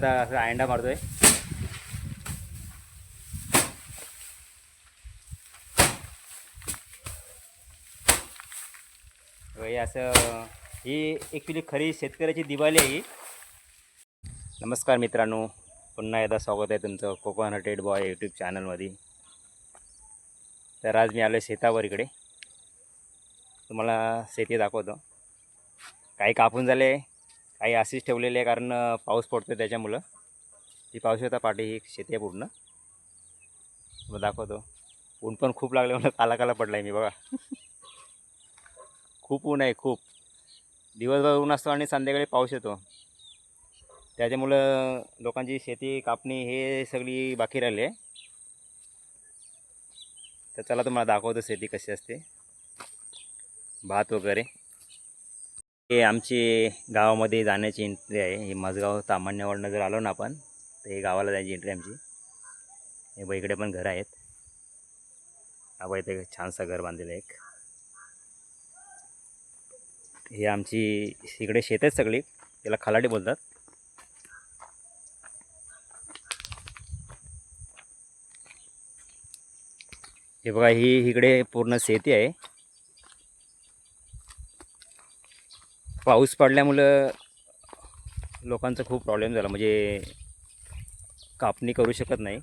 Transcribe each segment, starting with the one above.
आता असं अंडा मारतोय. असं ही ॲक्च्युली खरी शेतकऱ्याची दिवाळी आहे ही. नमस्कार मित्रांनो पुन्हा एकदा स्वागत आहे तुमचं कोकण हटेड बॉय यूट्यूब चॅनलमध्ये तर आज मी आलो आहे शेतावर इकडे. तुम्हाला शेती दाखवतो. काही कापून झाले? काही अशीच ठेवलेले आहे कारण पाऊस पडतो त्याच्यामुळं. ती पाऊस होता पाठी ही शेती आहे पूर्ण. मग दाखवतो. ऊन पण खूप लागले म्हणून काला काला पडला आहे मी बघा. खूप ऊन आहे खूप. दिवसभर ऊन असतो आणि संध्याकाळी पाऊस येतो. त्याच्यामुळं लोकांची शेती कापणी हे सगळी बाकी राहिली आहे. तर चला तुम्हाला दाखवतो शेती कशी असते. भात वगैरे. हे आमची गावामध्ये जाण्याची एंट्री आहे. हे माझगाव तामान्यावरनं जर आलो ना आपण तर हे गावाला जायची एंट्री आमची. हे बघ इकडे पण घर आहेत. हा बघ इथे छानसं घर बांधलेलं आहे एक. हे आमची इकडे शेत आहेत सगळी. त्याला खालाडी बोलतात. हे बघा ही इकडे पूर्ण शेती आहे. पाऊस पडल्यामुळं लोकांचा खूप प्रॉब्लेम झाला. म्हणजे कापणी करू शकत नाही.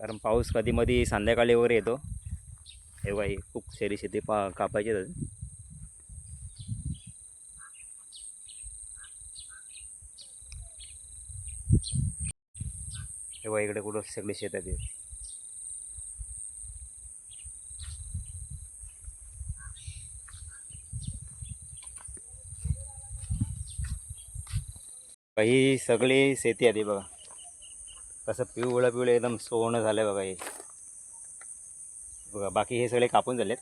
कारण पाऊस कधीमधी संध्याकाळी वगैरे येतो. हे बघा खूप शेरी शेती पा कापायची आहे हे बघा इकडे कुठं सगळे शेतात आहेत. ही सगळी शेती आहे बघा. कसं पिवळं पिवळं एकदम सोनं झालं आहे बघा हे. बघा बाकी हे सगळे कापून झालेत.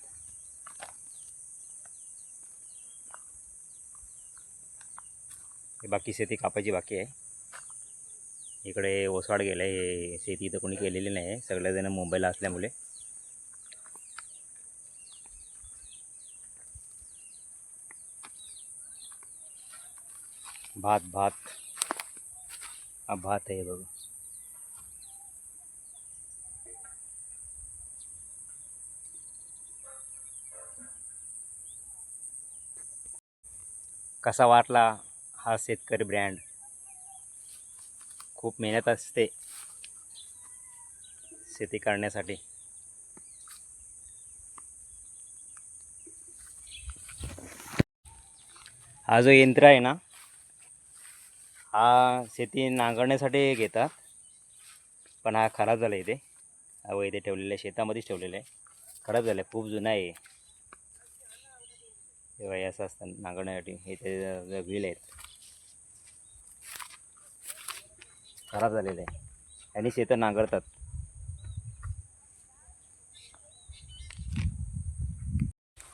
हे बाकी शेती कापायची बाकी आहे. इकडे ओसाड गेलं हे शेती इथं कोणी केलेली नाही आहे सगळेजण मुंबईला असल्यामुळे. भात भात. हा भात आहे बघा. कसा वाटला हा शेतकरी ब्रँड खूप मेहनत असते शेती करण्यासाठी. हा जो यंत्र आहे ना हा शेती नांगरण्यासाठी घेतात. पण हा खराब झाला इथे. हा इथे ठेवलेला आहे शेतामध्येच ठेवलेला आहे. खराब झाला आहे खूप जुना आहे. तेव्हा हे असं असतं नांगरण्यासाठी. इथे व्हील आहेत. खराब झालेलं आहे. आणि शेतं नांगरतात.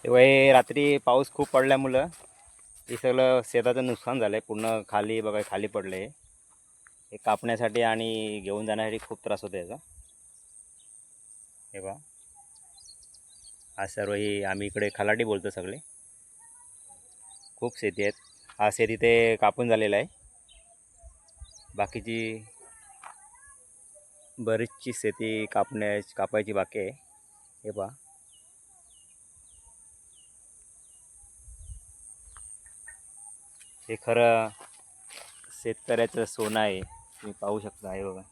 तेव्हा हे रात्री पाऊस खूप पडल्यामुळं हे सगळं शेताचं नुकसान झालं आहे पूर्ण खाली बघा खाली पडलं आहे हे कापण्यासाठी आणि घेऊन जाण्यासाठी खूप त्रास होतो याचा. हे बा हा सर्व ही आम्ही इकडे खलाटी बोलतो सगळे. खूप शेती आहेत. हा शेती ते कापून झालेला आहे. बाकीची बरीचशी शेती कापण्या कापायची बाकी आहे. हे पहा. हे खरं शेतकऱ्याचं सोनं आहे. तुम्ही पाहू शकता आहे बघा.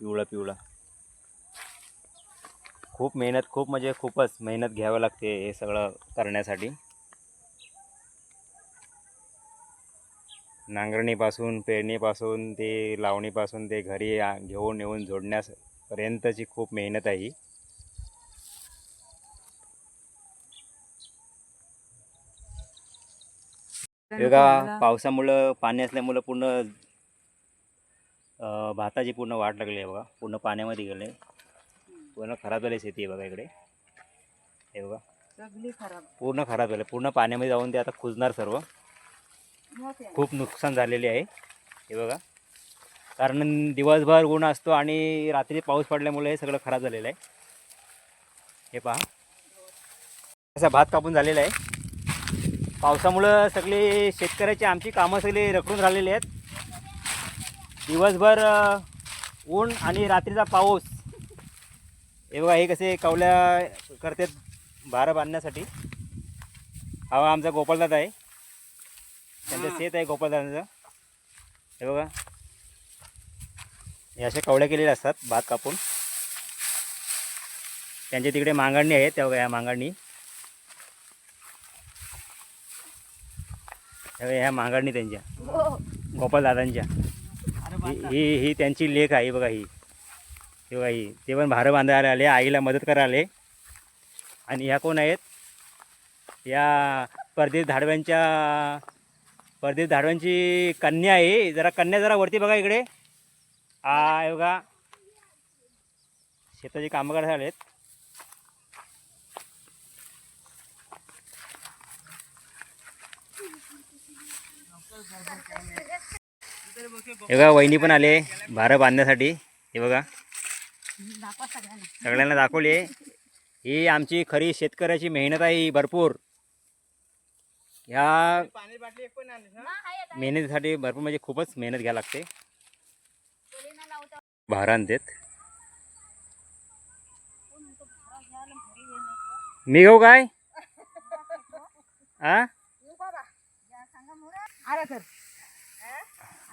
पिवळा पिवळा. खूप मेहनत खूप म्हणजे खूपच मेहनत घ्यावं लागते हे सगळं करण्यासाठी. नांगरणीपासून पेरणीपासून ते लावणीपासून ते घरी घेऊन येऊन जोडण्यापर्यंतची खूप मेहनत आहे ही हे बघा पावसामुळं पाणी असल्यामुळं पूर्ण भाताची पूर्ण वाट लागली आहे बघा. पूर्ण पाण्यामध्ये गेले. पूर्ण खराब झाली शेती आहे बघा इकडे. हे बघा. सगळी खराब. पूर्ण खराब झालं. पूर्ण पाण्यामध्ये जाऊन ते आता कुजणार सर्व. खूप नुकसान झालेले आहे. हे बघा. कारण दिवसभर ऊन असतो आणि रात्री पाऊस पडल्यामुळे हे सगळं खराब झालेलं आहे. हे पहा. असा भात कापून झालेला आहे. पावसामुळं सगळी शेतकऱ्याची आमची कामं सगळी रखडून राहिलेली आहेत. दिवसभर ऊन आणि रात्रीचा पाऊस. हे बघा हे कसे कवल्या करतात भारं बांधण्यासाठी. हा आमचा गोपालदादा आहे. त्यांचं शेत आहे गोपाळदादांचं हे बघा. हे अशा कवड्या केलेल्या असतात भात कापून. त्यांच्या तिकडे मांगडणी आहे त्या बघा या मांगडणी हे बघा ह्या मांगाडणी त्यांच्या. गोपालदादांच्या. ही ही ही त्यांची लेख आहे बघा ही. हे बघा ही. ते पण भारं बांधायला आले आईला मदत करायला आले. आणि ह्या कोण आहेत? या परदेश धाडव्यांच्या परदेश धाडव्यांची कन्या आहे. जरा कन्या जरा वरती बघा इकडे. हा हे बघा. शेताची कामं करायला आलेत हे बघा वहिनी पण आले भारं बांधण्यासाठी. हे बघा. सगळ्यांना दाखवले ही आमची खरी शेतकऱ्याची मेहनत आहे ही भरपूर. ह्या मेहनतीसाठी भरपूर म्हणजे खूपच मेहनत घ्यावी लागते. भारान देत मी घेऊ काय? हा अरे तर अरे तर हे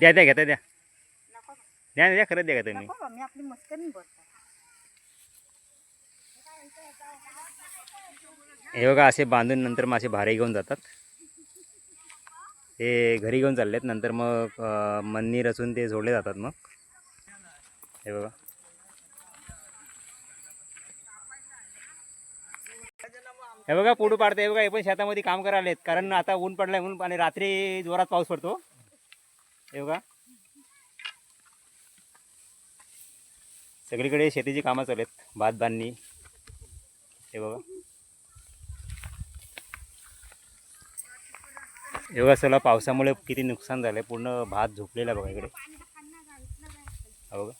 द्या द्या घेता द्या. द्या द्या खरंच द्या का तुम्ही. नको बा, मी आपली मस्करी हे बघा असे बांधून नंतर मग असे भारे घेऊन जातात. ते घरी घेऊन चाललेत नंतर मग अं, मन्नी रचून ते जोडले जातात मग. हे बघा. हे बघा पुढू पाडते हे बघा हे पण शेतामध्ये काम करायला आहेत कारण आता ऊन पडलाय म्हणून आणि रात्री जोरात पाऊस पडतो. हे बघा. सगळीकडे शेतीची कामं चालू आहेत. भात बांधणी हे बघा. एवढा सगळं पावसामुळे किती नुकसान झालंय. पूर्ण भात झोपलेला आहे बघा इकडे. हा बघा.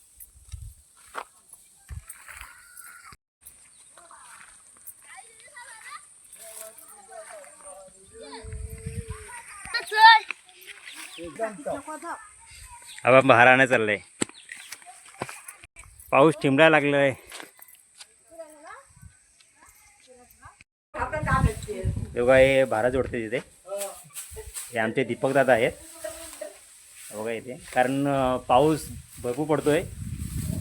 हा बाहेर बहार आणायला चाललंय पाऊस ठिंबडा लागलाय हे बघा हे भारा जोडते तिथे हे आमचे दीपक दादा आहेत। बघा इथे। कारण पाऊस भरपूर पडतोय।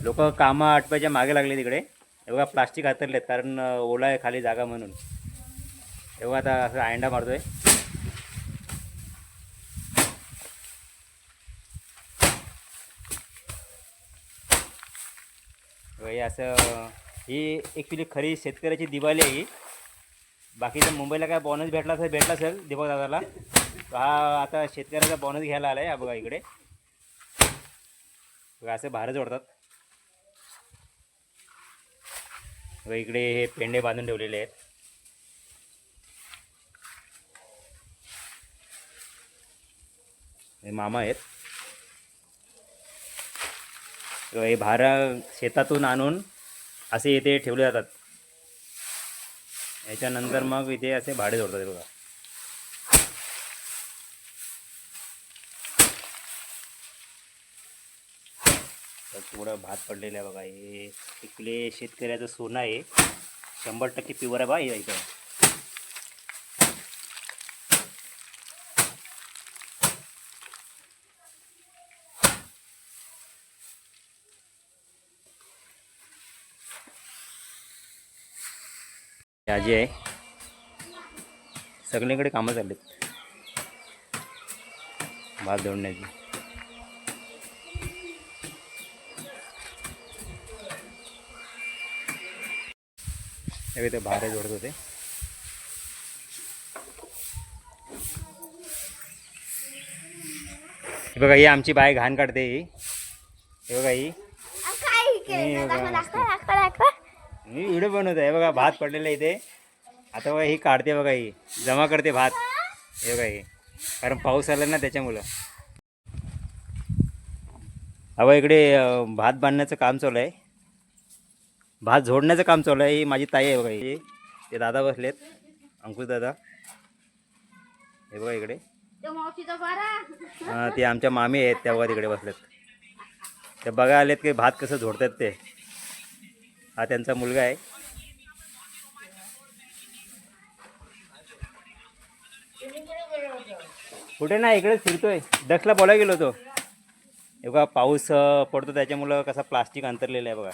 लोक कामं आटपायच्या मागे लागले तिकडे हे बघा प्लास्टिक हातरलेत कारण ओला आहे खाली जागा म्हणून। हे बघा आता असं आयंडा मारतोय। हे असं ही ॲक्च्युली खरी शेतकऱ्याची दिवाळी आहे ही. बाकी तर मुंबईला काय बोनस भेटला असेल भेटला असेल दीपक दादाला. हा आता शेतकऱ्याचा बोनस घ्यायला आला हा बघा इकडे. बघा असे भार जोडतात. बघा इकडे हे पेंडे बांधून ठेवलेले आहेत. हे मामा आहेत बघा, हे भार शेतातून आणून असे इथे ठेवले जातात. याच्यानंतर मग इथे असे भाडे जोडतात बघा. तर थोडं भात पडलेलं आहे बघा. हे इकडे शेतकऱ्याचं सोनं आहे. शंभर टक्के प्युअर आहे बा इथं आजी आहे. सगळीकडे कामं चाललीत. भात जोडण्याची हे ते भारे जोडत होते. बघा ही आमची बाय घाण काढते ही. हे बघा ही. हे. मी व्हिडिओ बनवत आहे. बघा भात पडलेला आहे इथे. आता बघा ही काढते बघा ही. जमा करते भात. हे बघा ही. कारण पाऊस आला ना त्याच्यामुळं. अबा इकडे भात बांधण्याचं काम चालू आहे. भात झोडण्याचं काम चालू आहे. ही माझी ताई आहे बघा ही. ते दादा बसलेत. अंकुश दादा. हे बघा इकडे. हां ते आमच्या मामी आहेत त्या बघा तिकडे बसलेत. ते बघा आलेत की भात कसं झोडतात ते. हा त्यांचा मुलगा आहे. कुठे नाही इकडेच फिरतोय. दक्षला बोलायला गेलो होतो. हे बघा पाऊस पडतो त्याच्यामुळं कसा प्लास्टिक अंतरलेलं आहे बघा.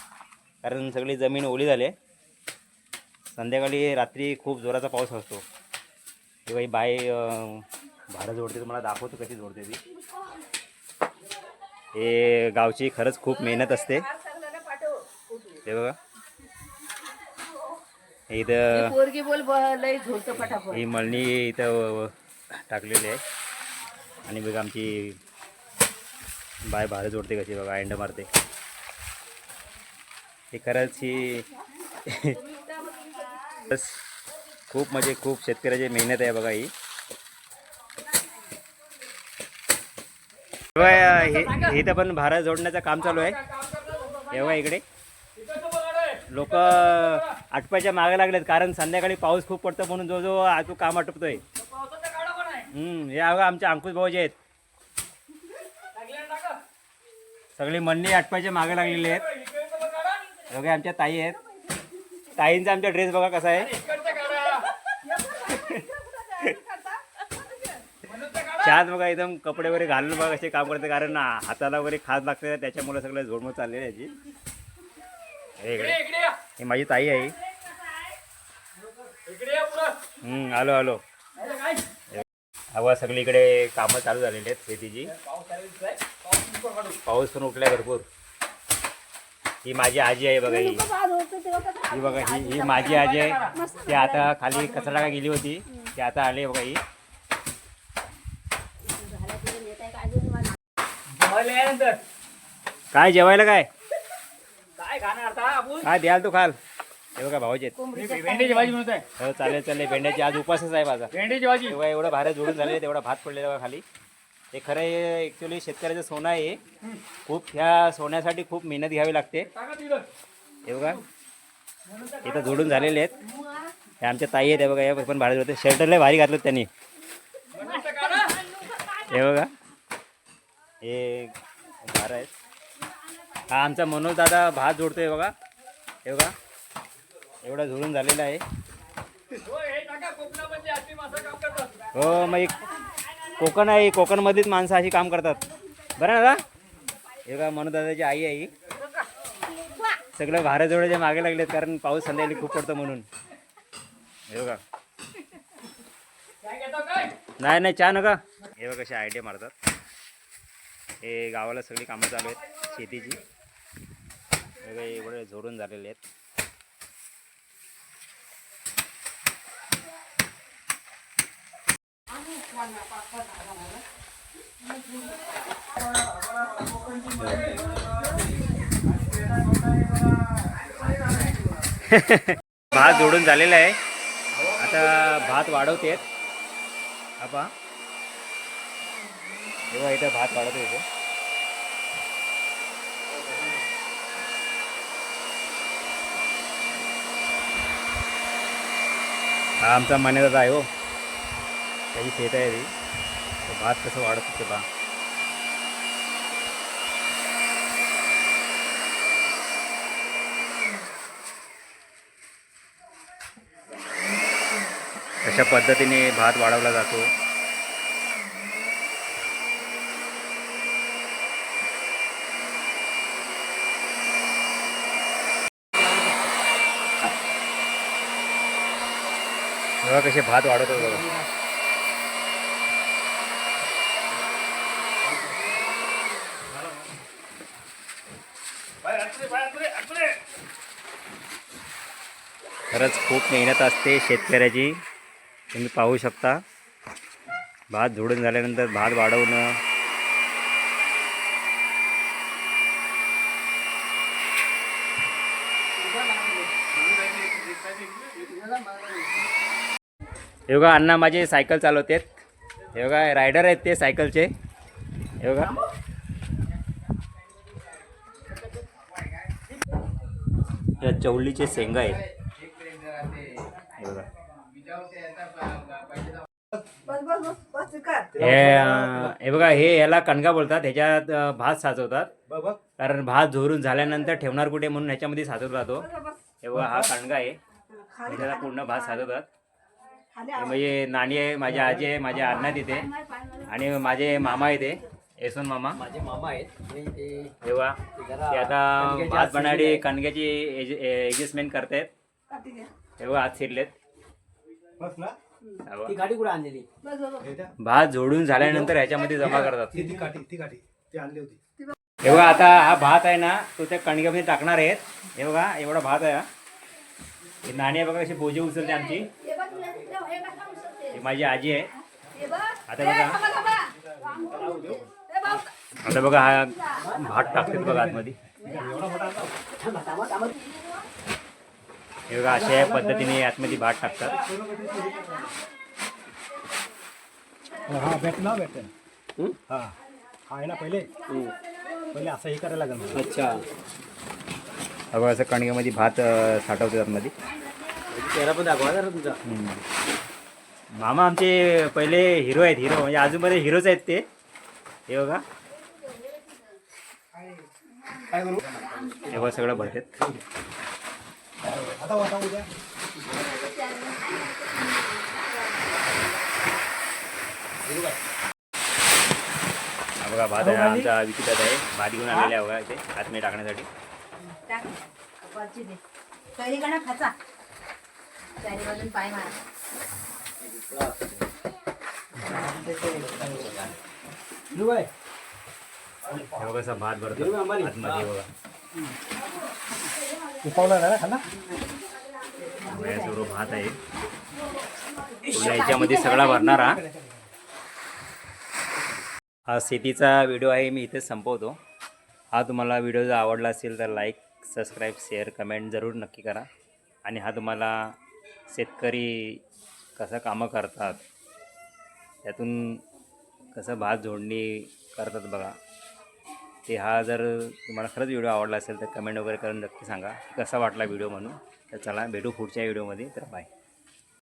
कारण सगळी जमीन ओली झाली आहे. संध्याकाळी रात्री खूप जोराचा पाऊस असतो. हे बाई बाई भारं भाडं जोडते तुम्हाला दाखवतो कशी जोडते ती. हे गावची खरंच खूप मेहनत असते. हे बघा. इथं पोरगी बोल लय झोलतो पटापट. ही मळणी इथं टाकलेली आहे. आणि बघा आमची बाय भाडं जोडते कशी बघा एंड मारते. हे खरंच ही बस खूप म्हणजे खूप शेतकऱ्याची मेहनत आहे बघा ही. हे इथं पण भाडं जोडण्याचं काम चालू आहे. बघा इकडे. लोक आटपायच्या मागे लागलेत कारण संध्याकाळी पाऊस खूप पडतो म्हणून जो जो आजू काम आटपतोय. हे बघा आमचे अंकुश भाऊ जे आहेत सगळी मंडळी आटपायच्या मागे लागलेली आहेत. बघा आमच्या ताई आहेत. ताईंचा आमचा ड्रेस बघा कसा आहे. चार बघा एकदम कपडे वगैरे घालून बघा कसे काम करते कारण हाताला वगैरे खास लागते त्याच्यामुळे सगळं झोडमोड चाललेली आहे याची. हे माझी ताई आहे. हम्म, आलो आलो. हवा सगळीकडे कामं चालू झालेली आहेत शेतीची. पाऊस पण उठलाय भरपूर. ही माझी आजी आहे बघा ही. ही बघा ही ही माझी आजी आहे. ती आता खाली कचरा गेली होती. ती आता आली बघा ही. काय जेवायला काय? काय द्याल तू खाल? हे बघा भाऊचे आहेत. भेंडीची भाजी म्हणतोय हो चालेल चालेल. भेंड्याची आज उपासच आहे माझा. भेंडीची भाजी. तेव्हा एवढं भाऱ्या जोडून झाले तेवढा भात पडलेला बघा खाली. हे खरं ॲक्च्युली शेतकऱ्याचं सोनं आहे. हे. खूप ह्या सोन्यासाठी खूप मेहनत घ्यावी लागते. टाका तिथं. हे बघा. इथं जोडून झालेले आहेत. हे आमच्या ताई आहेत हे बघा हे पण भाडे जोडते शर्ट लय भारी घातलं त्यांनी. हे बघा. हे भार आहेत. हा आमचा मनोज दादा भात जोडतोय बघा. हे बघा. एवढा झोडून झालेला आहे. हो, मग एक कोकण आहे. कोकणमध्येच माणसं अशी काम करतात. बरं ना दादा? हे बघा मनोज दादाची आई आहे सगळं भाऱ्या जोड्याच्या मागे लागलेत कारण पाऊस संध्याकाळी खूप पडतो म्हणून. हे बघा. नाही नाही चहा नका. हे बघा कसे आयडिया मारतात. हे गावाला सगळी कामं चालू आहेत शेतीची. हे एवढे जोडून झालेले आहेत. भात जोडून झालेला आहे. आता भात वाढवतेत आपा. तेव्हा इथं भात वाढवते हा आमचा मान्यताच आहे हो. त्याची शेत आहे ती. भात कसं वाढत होते बा अशा पद्धतीने भात वाढवला जातो. बघा कसे भात वाढवतो बघा. खरंच खूप मेहनत असते शेतकऱ्याची. तुम्ही पाहू शकता. भात झोडून झाल्यानंतर भात वाढवणं हे बघा अण्णा माझे सायकल चालवतात हे बघा रायडर आहेत ते सायकलचे. हे बघा. या चवलीचे शेंगा आहेत. हे बघा. हे हे बघा हे याला कणगा बोलतात ह्याच्यात भात साचवतात. कारण भात झोरून झाल्यानंतर ठेवणार कुठे म्हणून ह्याच्यामध्ये साचवत राहतो. हे बघा हा कणगा आहे. त्याला पूर्ण भात साचवतात. म्हणजे नाणी आहे माझी आजी आहे माझ्या अण्णा तिथे. आणि माझे मामा आहे ते यशवंत मामा. माझे मामा आहेत. आणि ते हे आता भात बनाडी कणग्याची ऍडजस्टमेंट करतायत. हे बघा हात शिरलेत. बस ना. बघा. ती गाडी कुठे आणलेली? भात जोडून झाल्यानंतर ह्याच्यामध्ये जमा करतात. ती ती काठी ती काठी. ती आणली होती. हे बघा आता हा भात आहे ना तो त्या कणग्यामध्ये टाकणार आहेत. हे बघा एवढा भात आहे हा. नाणी आहे बघा कशी बोजे उचलते आमची. ही माझी आजी आहे. आता बघा. आता बघा हा भात टाकतात बघा आतमध्ये. हे बघा अशा पद्धतीने आतमध्ये भात टाकतात. हा भेट ना भेट हा? हा. आहे ना पहिले पहिले असं हे करायला लागेल. अच्छा. बघा असं कणग्यामध्ये भात अं, साठवतात आतमध्ये. चेहरा पण दाखवा जरा तुमचा. मामा आमचे पहिले हिरो आहेत हिरो म्हणजे अजूनमध्ये हिरोच आहेत ते. हे बघा. हे बघा सगळं भरतात बघा भात आहे आमचा विकितात आहे. भात घेऊन आलेला आहे बघा इथे आतमध्ये टाकण्यासाठी. खाचा? पाय मारा. हे भात भरतो आतमध्ये बघा उपावला ना खाना सर्व भात आहे पूर्ण याच्यामध्ये सगळा भरणार हा हा शेतीचा व्हिडिओ आहे मी इथेच संपवतो. हा तुम्हाला व्हिडिओ जर आवडला असेल तर लाईक सबस्क्राईब शेअर कमेंट जरूर नक्की करा. आणि हा तुम्हाला शेतकरी कसं कामं करतात त्यातून कसं भात जोडणी करतात बघा. ते हा जर तुम्हाला खरंच व्हिडिओ आवडला असेल तर कमेंट वगैरे करून नक्की सांगा. कसा वाटला व्हिडिओ म्हणून? तर चला भेटू पुढच्या व्हिडिओमध्ये. तर बाय.